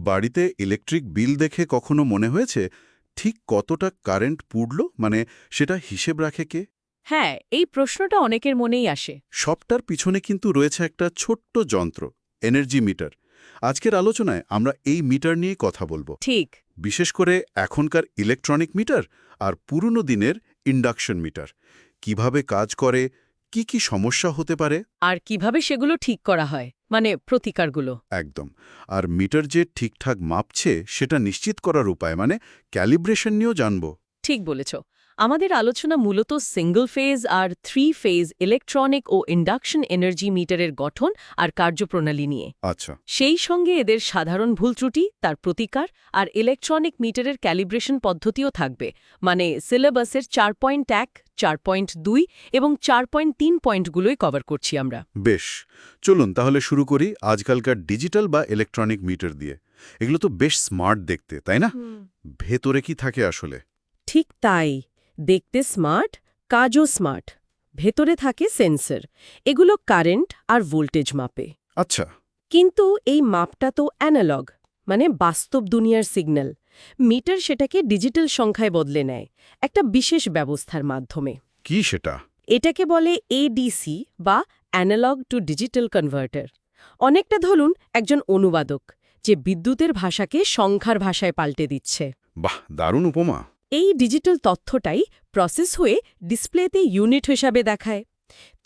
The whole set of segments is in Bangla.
বাড়িতে ইলেকট্রিক বিল দেখে কখনো মনে হয়েছে ঠিক কতটা কারেন্ট পুড়ল? মানে সেটা হিসেব রাখে কে? হ্যাঁ এই প্রশ্নটা অনেকের মনেই আসে। সবটার পিছনে কিন্তু রয়েছে একটা ছোট্ট যন্ত্র এনার্জি মিটার আজকের আলোচনায় আমরা এই মিটার নিয়ে কথা বলব। ঠিক। বিশেষ করে এখনকার ইলেকট্রনিক মিটার আর পুরনো দিনের ইন্ডাকশন মিটার কীভাবে কাজ করে কি কি সমস্যা হতে পারে? আর কীভাবে সেগুলো ঠিক করা হয়? মানে প্রতিকারগুলো। একদম। আর মিটার যে ঠিকঠাক মাপছে সেটা নিশ্চিত করার উপায় মানে ক্যালিব্রেশন নিয়েও জানব। ঠিক বলেছ। আমাদের আলোচনা মূলত সিঙ্গল ফেজ আর থ্রি ফেজ ইলেকট্রনিক ও ইন্ডাকশন এনার্জি মিটারের গঠন আর কার্যপ্রণালী নিয়ে। আচ্ছা। সেই সঙ্গে এদের সাধারণ ভুল ত্রুটি তার প্রতিকার আর ইলেকট্রনিক মিটারের ক্যালিব্রেশন পদ্ধতিও থাকবে মানে সিলেবাসের চার পয়েন্ট এক চার পয়েন্ট দুই এবং চার পয়েন্ট তিন পয়েন্টগুলোই কভার করছি আমরা। বেশ চলুন তাহলে শুরু করি আজকালকার ডিজিটাল বা ইলেকট্রনিক মিটার দিয়ে। এগুলো তো বেশ স্মার্ট দেখতে তাই না? ভেতরে কি থাকে আসলে? ঠিক তাই। দেখতে স্মার্ট কাজও স্মার্ট। ভেতরে থাকে সেন্সর। এগুলো কারেন্ট আর ভোল্টেজ মাপে। আচ্ছা। কিন্তু এই মাপটা তো অ্যানালগ মানে বাস্তব দুনিয়ার সিগন্যাল। মিটার সেটাকে ডিজিটাল সংখ্যায় বদলে নেয় একটা বিশেষ ব্যবস্থার মাধ্যমে। কি সেটা? এটাকে বলে এডিসি বা অ্যানালগ টু ডিজিটাল কনভার্টার। অনেকটা ধরুন একজন অনুবাদক যে বিদ্যুতের ভাষাকে সংখ্যার ভাষায় পাল্টে দিচ্ছে। বাহ দারুণ উপমা। এই ডিজিটাল তথ্যটাই প্রসেস হয়ে ডিসপ্লেতে ইউনিট হিসাবে দেখায়।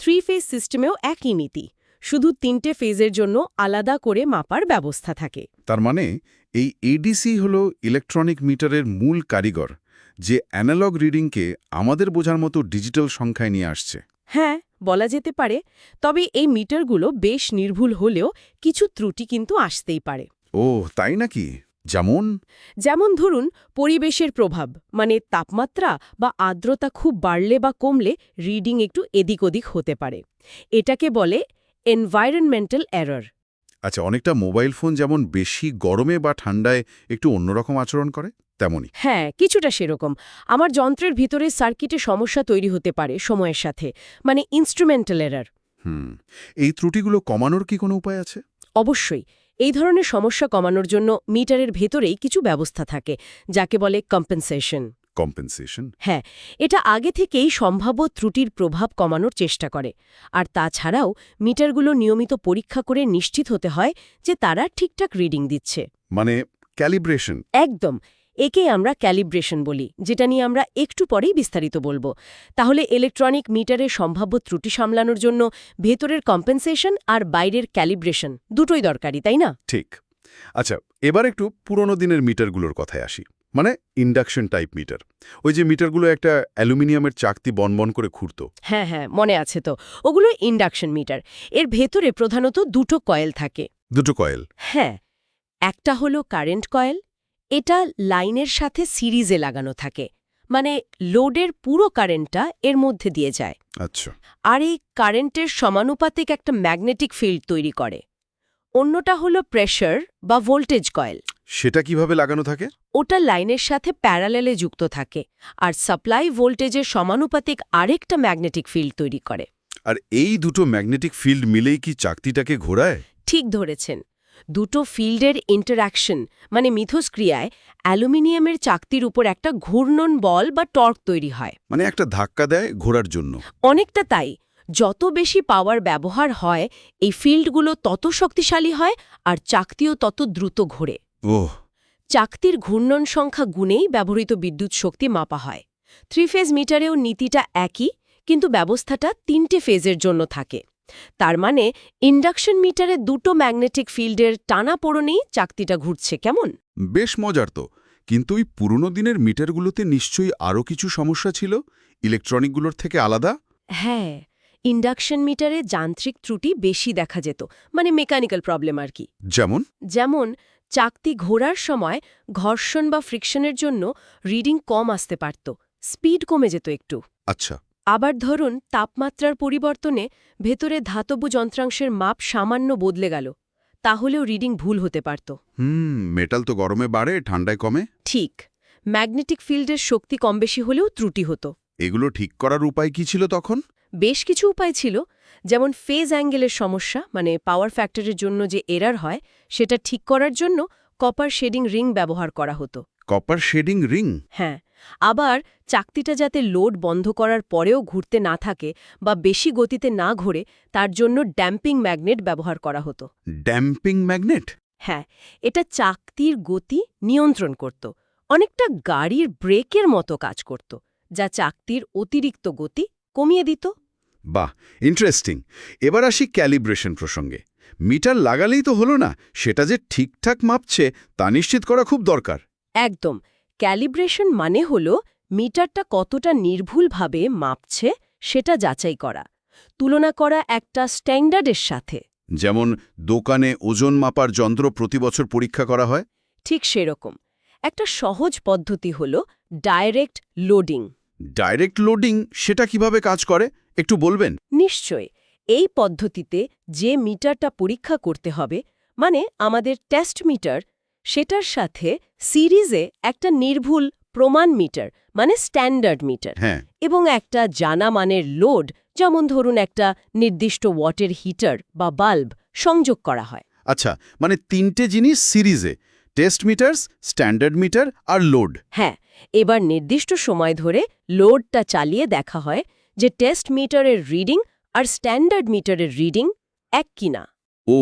থ্রি ফেজ সিস্টেমেও একই নীতি শুধু তিনটে ফেজের জন্য আলাদা করে মাপার ব্যবস্থা থাকে। তার মানে এই এডিসি হল ইলেকট্রনিক মিটারের মূল কারিগর যে অ্যানালগ রিডিংকে আমাদের বোঝার মতো ডিজিটাল সংখ্যায় নিয়ে আসছে। হ্যাঁ বলা যেতে পারে তবে এই মিটারগুলো বেশ নির্ভুল হলেও কিছু ত্রুটি কিন্তু আসতেই পারে। ও তাই নাকি? যেমন? যেমন ধরুন পরিবেশের প্রভাব মানে তাপমাত্রা বা আর্দ্রতা খুব বাড়লে বা কমলে রিডিং একটু এদিক ওদিক হতে পারে। এটাকে বলে এনভায়রনমেন্টাল এরর আচ্ছা অনেকটা মোবাইল ফোন যেমন বেশি গরমে বা ঠান্ডায় একটু অন্যরকম আচরণ করে তেমনই। হ্যাঁ কিছুটা সেরকম। আমার যন্ত্রের ভিতরে সার্কিটে সমস্যা তৈরি হতে পারে সময়ের সাথে মানে ইনস্ট্রুমেন্টাল এরর হুম এই ত্রুটিগুলো কমানোর কি কোনো উপায় আছে? অবশ্যই। এই ধরনের সমস্যা কমানোর জন্য মিটারের ভেতরেই কিছু ব্যবস্থা থাকে যাকে বলে কম্পেনসেশন কম্পেনসেশন হ্যাঁ এটা আগে থেকেই সম্ভাব্য ত্রুটির প্রভাব কমানোর চেষ্টা করে। আর তাছাড়াও মিটারগুলো নিয়মিত পরীক্ষা করে নিশ্চিত হতে হয় যে তারা ঠিকঠাক রিডিং দিচ্ছে। মানে ক্যালিব্রেশন একদম। একেই আমরা ক্যালিব্রেশন বলি যেটা নিয়ে আমরা একটু পরেই বিস্তারিত বলব। তাহলে ইলেকট্রনিক মিটারের সম্ভাব্য ত্রুটি সামলানোর জন্য ভেতরের কম্পেনসেশন আর বাইরের ক্যালিব্রেশন দুটোই দরকারি তাই না? ঠিক। আচ্ছা এবার একটু পুরনো দিনের মিটারগুলোর কথায় আসি। মানে ইন্ডাকশন টাইপ মিটার। ওই যে মিটারগুলো একটা অ্যালুমিনিয়ামের চাকতি বনবন করে ঘুরত। হ্যাঁ হ্যাঁ মনে আছে তো। ওগুলো ইন্ডাকশন মিটার। এর ভেতরে প্রধানত দুটো কয়েল থাকে। দুটো কয়েল। হ্যাঁ একটা হলো কারেন্ট কয়েল এটা লাইনের সাথে সিরিজে লাগানো থাকে। মানে লোডের পুরো কারেন্টটা এর মধ্যে দিয়ে যায়। আচ্ছা। আর এই কারেন্টের সমানুপাতিক একটা ম্যাগনেটিক ফিল্ড তৈরি করে। অন্যটা হলো প্রেশার বা ভোল্টেজ কয়েল। সেটা কীভাবে লাগানো থাকে? ওটা লাইনের সাথে প্যারালেলে যুক্ত থাকে আর সাপ্লাই ভোল্টেজের সমানুপাতিক আরেকটা ম্যাগনেটিক ফিল্ড তৈরি করে। আর এই দুটো ম্যাগনেটিক ফিল্ড মিলেই কি চাকতিটাকে ঘোরায়? ঠিক ধরেছেন। দুটো ফিল্ডের ইন্টারাকশন মানে মিথস্ক্রিয়ায় অ্যালুমিনিয়ামের চাকতির উপর একটা ঘূর্ণন বল বা টর্ক তৈরি হয়। মানে একটা ধাক্কা দেয় ঘোরার জন্য। অনেকটা তাই। যত বেশি পাওয়ার ব্যবহার হয় এই ফিল্ডগুলো তত শক্তিশালী হয় আর চাকতিও তত দ্রুত ঘোরে। ওহ। চাকতির ঘূর্ণন সংখ্যা গুণেই ব্যবহৃত বিদ্যুৎ শক্তি মাপা হয়। থ্রি ফেজ মিটারেও নীতিটা একই কিন্তু ব্যবস্থাটা তিনটে ফেজের জন্য থাকে। তার মানে ইন্ডাকশন মিটারে দুটো ম্যাগনেটিক ফিল্ডের টানা পড়নেই চাকতিটা ঘুরছে কেমন? বেশ মজার তো। কিন্তু ওই পুরনো দিনের মিটারগুলোতে নিশ্চয়ই আরও কিছু সমস্যা ছিল? ইলেকট্রনিকগুলোর থেকে আলাদা? হ্যাঁ ইন্ডাকশন মিটারে যান্ত্রিক ত্রুটি বেশি দেখা যেত মানে মেকানিক্যাল প্রবলেম আর কি। যেমন? যেমন চাকতি ঘোরার সময় ঘর্ষণ বা ফ্রিকশনের জন্য রিডিং কম আসতে পারত স্পিড কমে যেত একটু। আচ্ছা। আবার ধরুন তাপমাত্রার পরিবর্তনে ভেতরে ধাতব যন্ত্রাংশের মাপ সামান্য বদলে গেল তাহলেও রিডিং ভুল হতে পারত। হুম মেটাল তো গরমে বাড়ে ঠান্ডায় কমে। ঠিক ম্যাগনেটিক ফিল্ডের শক্তি কম বেশি হলেও ত্রুটি হতো। এগুলো ঠিক করার উপায় কি ছিল তখন? বেশ কিছু উপায় ছিল যেমন ফেজ অ্যাঙ্গেলের সমস্যা মানে পাওয়ার ফ্যাক্টরের জন্য যে এরার হয় সেটা ঠিক করার জন্য কপার শেডিং রিং ব্যবহার করা হতো। Copper shading ring? হ্যাঁ আবার চাকতিটা যাতে লোড বন্ধ করার পরেও ঘুরতে না থাকে বা বেশি গতিতে না ঘোরে তার জন্য ড্যাম্পিং ম্যাগনেট ব্যবহার করা হতো। Damping magnet? হ্যাঁ এটা চাকতির গতি নিয়ন্ত্রণ করত অনেকটা গাড়ির ব্রেকের মতো কাজ করত যা চাকতির অতিরিক্ত গতি কমিয়ে দিত। বাহ ইন্টারেস্টিং এবার আসি ক্যালিব্রেশন প্রসঙ্গে। মিটার লাগালেই তো হলো না সেটা যে ঠিকঠাক মাপছে তা নিশ্চিত করা খুব দরকার। একদম ক্যালিব্রেশন মানে হল মিটারটা কতটা নির্ভুলভাবে মাপছে সেটা যাচাই করা। তুলনা করা একটা স্ট্যান্ডার্ডের সাথে। যেমন দোকানে ওজন মাপার যন্ত্র প্রতি বছর পরীক্ষা করা হয়? ঠিক সেরকম। একটা সহজ পদ্ধতি হল ডাইরেক্ট লোডিং। ডাইরেক্ট লোডিং সেটা কীভাবে কাজ করে? একটু বলবেন? নিশ্চয় এই পদ্ধতিতে যে মিটারটা পরীক্ষা করতে হবে মানে আমাদের টেস্ট মিটার সেটার সাথে সিরিজে একটা নির্ভুল প্রমাণ মিটার মানে স্ট্যান্ডার্ড মিটার হ্যাঁ। এবং একটা জানা মানের লোড যেমন ধরুন একটা নির্দিষ্ট ওয়াটের হিটার বা বাল্ব সংযোগ করা হয়। আচ্ছা মানে তিনটে জিনিস সিরিজে টেস্ট মিটারস স্ট্যান্ডার্ড মিটার আর লোড। হ্যাঁ এবার নির্দিষ্ট সময় ধরে লোডটা চালিয়ে দেখা হয় যে টেস্ট মিটারের রিডিং আর স্ট্যান্ডার্ড মিটারের রিডিং এক কিনা। ও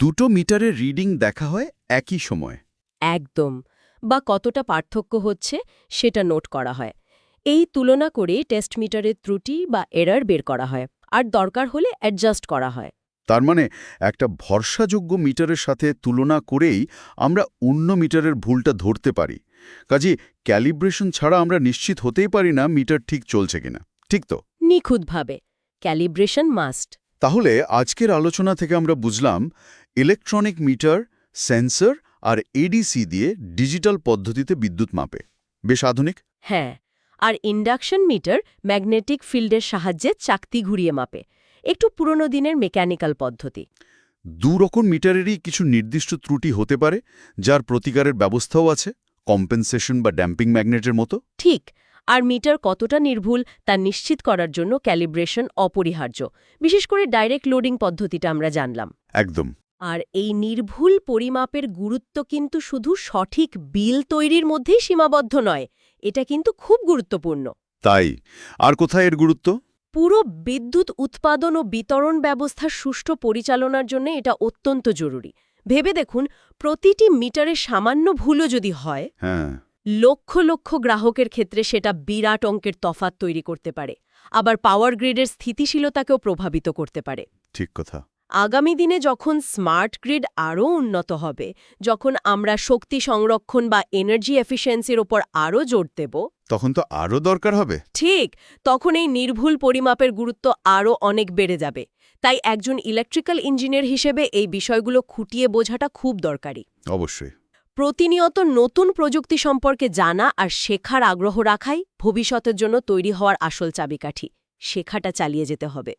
দুটো মিটারের রিডিং দেখা হয় একই সময়। একদম বা কতটা পার্থক্য হচ্ছে সেটা নোট করা হয়। এই তুলনা করে টেস্ট মিটারের ত্রুটি বা এরার বের করা হয় আর দরকার হলে অ্যাডজাস্ট করা হয়। তার মানে একটা ভরসাযোগ্য মিটারের সাথে তুলনা করেই আমরা অন্য মিটারের ভুলটা ধরতে পারি। কাজে ক্যালিব্রেশন ছাড়া আমরা নিশ্চিত হতেই পারি না মিটার ঠিক চলছে কিনা। ঠিক তো? নিখুঁতভাবে ক্যালিব্রেশন মাস্ট। তাহলে আজকের আলোচনা থেকে আমরা বুঝলাম ইলেকট্রনিক মিটার সেন্সর আর এডিসি দিয়ে ডিজিটাল পদ্ধতিতে বিদ্যুৎ মাপে। বেশ আধুনিক। হ্যাঁ আর ইন্ডাকশন মিটার ম্যাগনেটিক ফিল্ডের সাহায্যে চাকতি ঘুরিয়ে মাপে। একটু পুরনো দিনের মেকানিক্যাল পদ্ধতি। দু রকম মিটারেরই কিছু নির্দিষ্ট ত্রুটি হতে পারে যার প্রতিকারের ব্যবস্থাও আছে কম্পেনসেশন বা ড্যাম্পিং ম্যাগনেটের মতো। ঠিক আর মিটার কতটা নির্ভুল তা নিশ্চিত করার জন্য ক্যালিব্রেশন অপরিহার্য। বিশেষ করে ডাইরেক্ট লোডিং পদ্ধতিটা আমরা জানলাম। একদম। আর এই নির্ভুল পরিমাপের গুরুত্ব কিন্তু শুধু সঠিক বিল তৈরির মধ্যেই সীমাবদ্ধ নয় এটা কিন্তু খুব গুরুত্বপূর্ণ। তাই? আর কোথায় এর গুরুত্ব? পুরো বিদ্যুৎ উৎপাদন ও বিতরণ ব্যবস্থার সুষ্ঠু পরিচালনার জন্য এটা অত্যন্ত জরুরি। ভেবে দেখুন প্রতিটি মিটারে সামান্য ভুলও যদি হয় হ্যাঁ। লক্ষ লক্ষ গ্রাহকের ক্ষেত্রে সেটা বিরাট অঙ্কের তফাত তৈরি করতে পারে আবার পাওয়ার গ্রিডের স্থিতিশীলতাকেও প্রভাবিত করতে পারে। ঠিক কথা। আগামী দিনে যখন স্মার্ট গ্রিড আরও উন্নত হবে যখন আমরা শক্তি সংরক্ষণ বা এনার্জি এফিসিয়েন্সির ওপর আরও জোর দেব তখন তো আরও দরকার হবে। ঠিক তখন এই নির্ভুল পরিমাপের গুরুত্ব আরও অনেক বেড়ে যাবে। তাই একজন ইলেকট্রিক্যাল ইঞ্জিনিয়ার হিসেবে এই বিষয়গুলো খুঁটিয়ে বোঝাটা খুব দরকারি। অবশ্যই। প্রতিনিয়ত নতুন প্রযুক্তি সম্পর্কে জানা আর শেখার আগ্রহ রাখাই ভবিষ্যতের জন্য তৈরি হওয়ার আসল চাবিকাঠি। শেখাটা চালিয়ে যেতে হবে।